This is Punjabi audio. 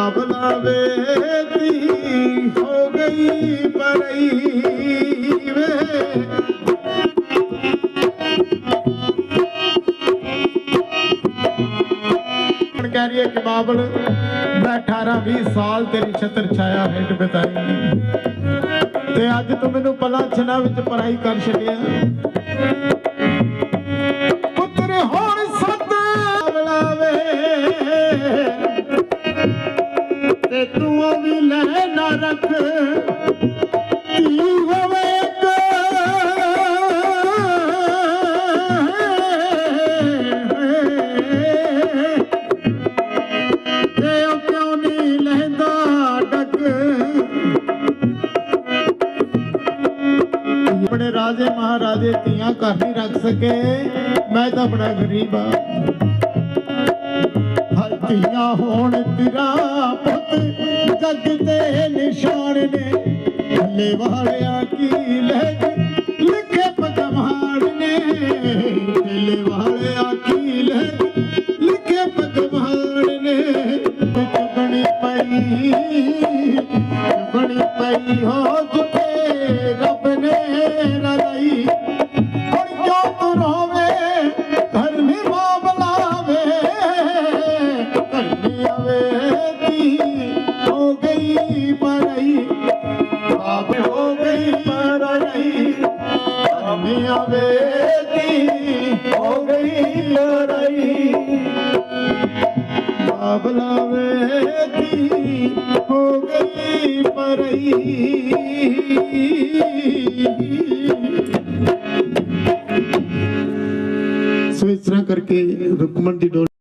ਬਾਬਲਾ ਵੇਤੀ ਹੋ ਗਈ ਪਰਈ ਵੇ। ਕਹਿ ਰਹੀ ਹੈ ਕਿ ਬਾਬਲ, ਮੈਂ 18 20 ਸਾਲ ਤੇਰੀ ਛਤਰ ਛਾਇਆ ਹੇਠ ਬਿਤਾਈ। ਤੇ ਅੱਜ ਤੂੰ ਮੈਨੂੰ ਪਲਾਂ ਛਨਾ ਵਿੱਚ ਪੜਾਈ ਕਰ ਛੱਡਿਆ। ਰੱਖ। ਧੀ ਹੋਵੇ ਇੱਕ। ਤੇ ਉਹ ਕਿਉਂ ਨਹੀਂ ਲੈਂਦਾ ਡੱਕ ਆਪਣੇ ਰਾਜੇ ਮਹਾਰਾਜੇ ਧੀਆਂ ਘਰ ਨਹੀਂ ਰੱਖ ਸਕੇ। ਮੈਂ ਤਾਂ ਬੜਾ ਗਰੀਬ ਆ ਹਰ ਹੋਣ ਤੇਰਾ लिखप कमार लिख पक कमार चुकड़ी पई चुकण पई आहे ਦੁਨੀਆ ਵੇਦੀ ਹੋ ਗਈ ਲੜਾਈ। ਬਾਬਲਾ ਵੇਦੀ ਹੋ ਗਈ ਪਰਈ ਸੋ ਇਸ ਤਰ੍ਹਾਂ ਕਰਕੇ ਰੁਕਮਣ ਦੀ